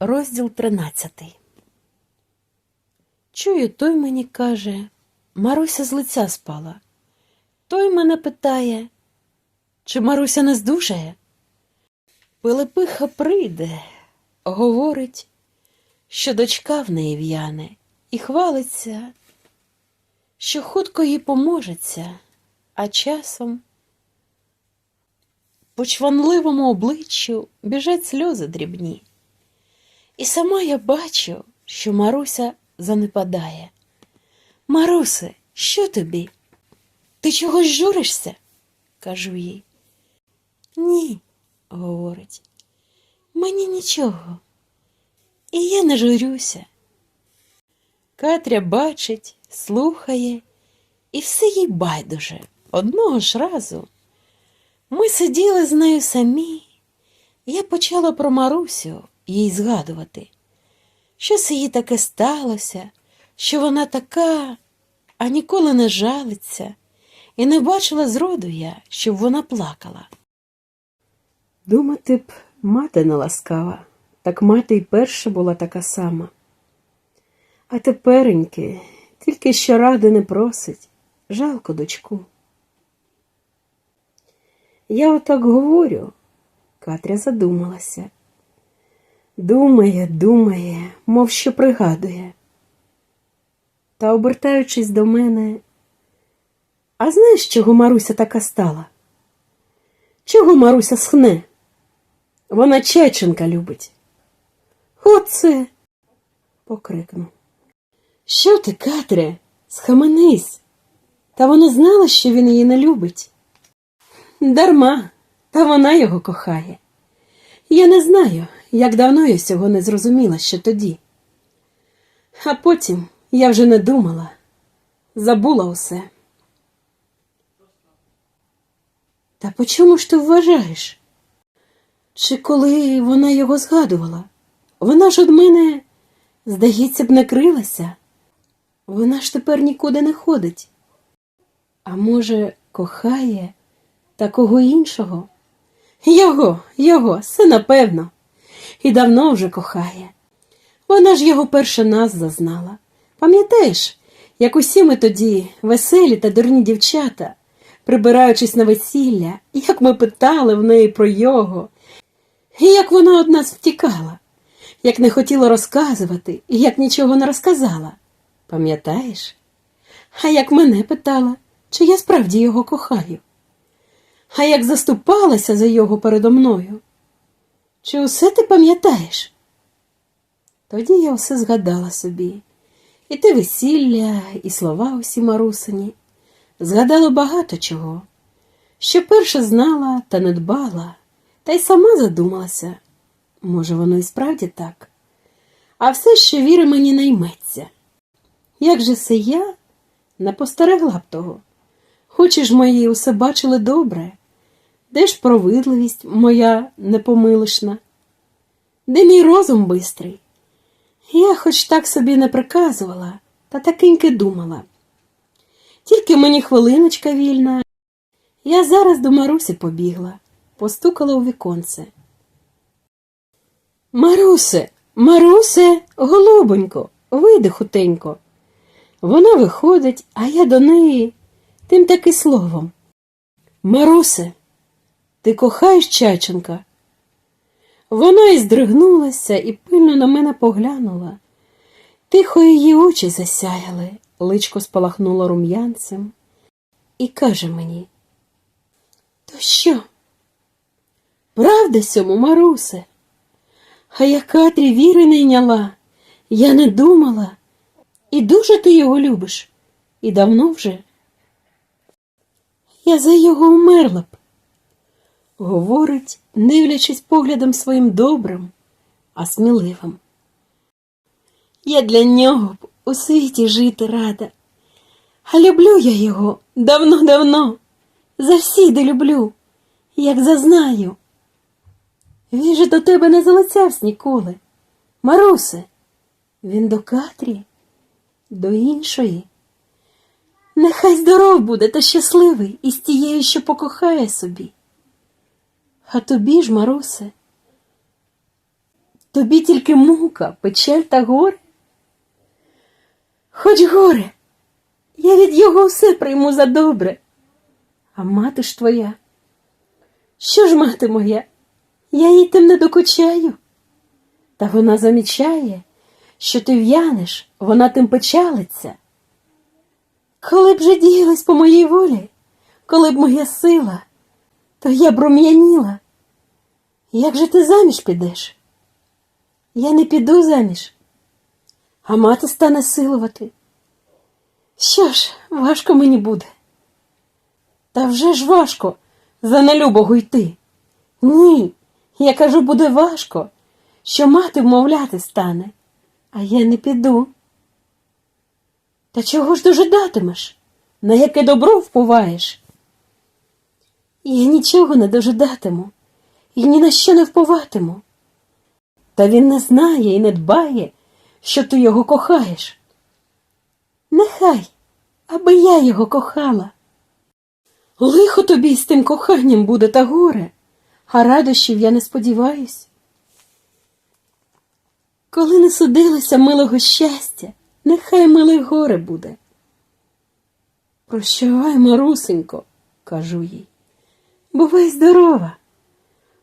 Розділ тринадцятий. Чую, той мені каже, Маруся з лиця спала. Той мене питає, чи Маруся не здужає? Пилипиха прийде, говорить, що дочка в неї в'яне, і хвалиться, що хутко їй поможеться, а часом по чванливому обличчю біжать сльози дрібні. І сама я бачу, що Маруся занепадає. Марусе, що тобі? Ти чогось журишся? кажу їй. Ні, говорить, мені нічого. І я не журюся. Катря бачить, слухає, і все їй байдуже. Одного ж разу. Ми сиділи з нею самі. Я почала про Марусю їй згадувати. Щось їй таке сталося, що вона така, а ніколи не жалиться, і не бачила зроду я, щоб вона плакала. Думати б, мати не ласкава, так мати й перша була така сама. А тепереньки тільки що ради не просить, жалко дочку. Я отак говорю, Катря задумалася. Думає, думає, мов що пригадує. Та, обертаючись до мене, а знаєш, чого Маруся така стала? Чого Маруся схне? Вона Чеченка любить. Оце. покрикнув. Що ти, Катря? Схаменись. Та вона знала, що він її не любить. Дарма, та вона його кохає. Я не знаю, як давно я цього не зрозуміла ще тоді. А потім я вже не думала, забула усе. Та по чому ж ти вважаєш? Чи коли вона його згадувала? Вона ж од мене, здається б, не крилася. Вона ж тепер нікуди не ходить. А може, кохає такого іншого? Його, його, все напевно, і давно вже кохає. Вона ж його перше нас зазнала. Пам'ятаєш, як усі ми тоді, веселі та дурні дівчата, прибираючись на весілля, як ми питали в неї про його, і як вона од нас втікала, як не хотіла розказувати і як нічого не розказала. Пам'ятаєш? А як мене питала, чи я справді його кохаю? А як заступалася за його передо мною? Чи усе ти пам'ятаєш? Тоді я все згадала собі, і те весілля, і слова усі марусині. Згадала багато чого, що перше знала та не дбала, та й сама задумалася. Може, воно і справді так. А все ще віри мені не йметься. Як же се я не постерегла б того? Очі ж мої усе бачили добре. Де ж провидливість моя непомилишна? Де мій розум бистрий? Я хоч так собі не приказувала, та такеньки думала. Тільки мені хвилиночка вільна. Я зараз до Марусі побігла, постукала у віконце. Марусе, Марусе, голубонько, вийди хутенько. Вона виходить, а я до неї тим таки словом. Марусе, ти кохаєш Чаченка? Вона і здригнулася і пильно на мене поглянула. Тихо її очі засяяли, личко спалахнуло рум'янцем, і каже мені, то що? Правда сьому, Марусе? А я Катрі віри не йняла, я не думала. І дуже ти його любиш, і давно вже. Я за його умерла б говорить, дивлячись поглядом своїм добрим, а сміливим. Я для нього б у світі жити рада, а люблю я його давно-давно, завсіди люблю, як зазнаю. Він же до тебе не залицявся ніколи. Марусе, він до Катрі, до іншої. Нехай здоров буде та щасливий із тією, що покохає собі. А тобі ж, Марусе, тобі тільки мука, печаль та горе. Хоч горе, я від його все прийму за добре. А мати ж твоя, що ж мати моя? Я їй тим не докучаю. Та вона замічає, що ти в'янеш, вона тим печалиться. Коли б же діялась по моїй волі, коли б моя сила, то я б рум'яніла. Як же ти заміж підеш? Я не піду заміж, а мати стане силувати. Що ж, важко мені буде. Та вже ж важко за нелюбого йти. Ні, я кажу, буде важко, що мати вмовляти стане, а я не піду. Та чого ж дожидатимеш? На яке добро впуваєш? Я нічого не дожидатиму і ні на що не впуватиму. Та він не знає і не дбає, що ти його кохаєш. Нехай, аби я його кохала. Лихо тобі з тим коханням буде та горе, а радощів я не сподіваюсь. Коли не судилося милого щастя, нехай миле горе буде. Прощавай, Марусенько, кажу їй. Бувай здорова.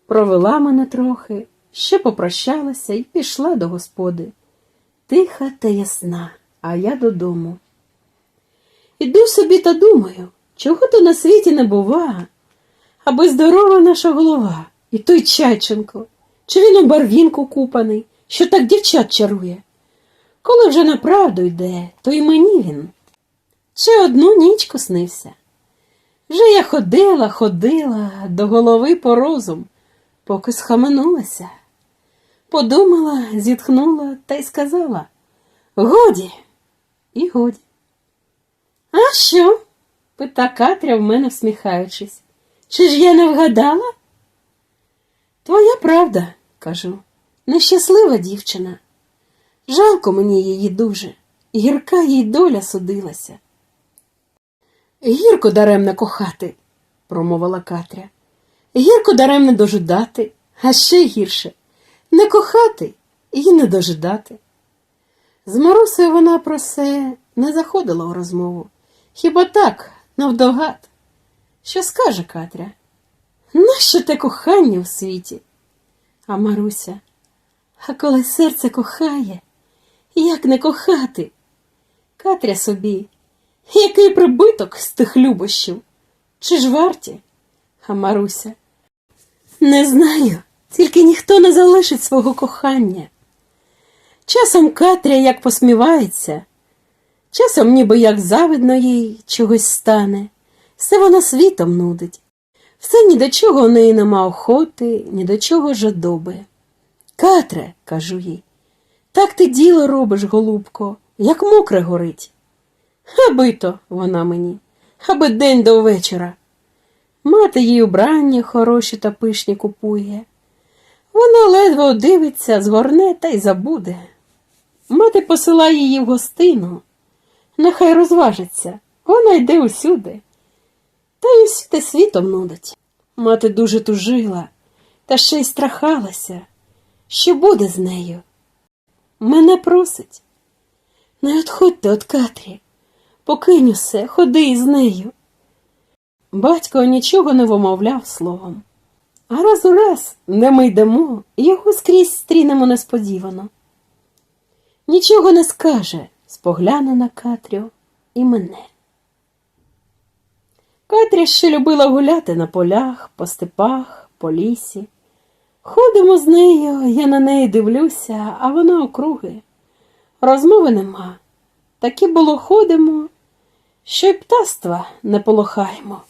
Провела мене трохи, ще попрощалася і пішла до господи. Тиха та ясна, а я додому. Іду собі та думаю, чого то на світі не бува, аби здорова наша голова, і той Чайченко, чи він у барвінку купаний, що так дівчат чарує. Коли вже на правду йде, то й мені він. Чи одну нічку снився. Вже я ходила, ходила до голови по розум, поки схаменулася. Подумала, зітхнула та й сказала Годі, і годі. А що? пита Катря в мене всміхаючись. Чи ж я не вгадала? Твоя правда, кажу, нещаслива дівчина. Жалко мені її дуже, гірка їй доля судилася. Гірко даремно кохати, промовила Катря. Гірко даремно дожидати, а ще гірше не кохати і не дожидати. З Марусею вона про це не заходила у розмову. Хіба так, навдогад? Що скаже Катря? Нащо те кохання в світі? А Маруся, а коли серце кохає, як не кохати? Катря собі, який прибиток з тих любощів? Чи ж варті? А Маруся, не знаю, тільки ніхто не залишить свого кохання. Часом Катря як посмівається, часом ніби як завидно їй чогось стане, все вона світом нудить. Все ні до чого у неї нема охоти, ні до чого жадоби. Катре, кажу їй, так ти діло робиш, голубко, як мокре горить. Аби то вона мені, аби день до вечора. Мати їй убрання хороші та пишні купує. Вона ледве дивиться, згорне та й забуде. Мати посилає її в гостину. Нехай розважиться, вона йде усюди. Та й усюди світом нудить. Мати дуже тужила, та ще й страхалася, що буде з нею. Мене просить. Не отходьте от Катрі, покинь усе, ходи із нею. Батько нічого не вимовляв словом. А раз у раз, де ми йдемо, його скрізь стрінемо несподівано. Нічого не скаже, спогляне на Катрю і мене. Катря ще любила гуляти на полях, по степах, по лісі. Ходимо з нею, я на неї дивлюся, а вона округи. Розмови нема. Такі було ходимо, що й птаства не полохаємо.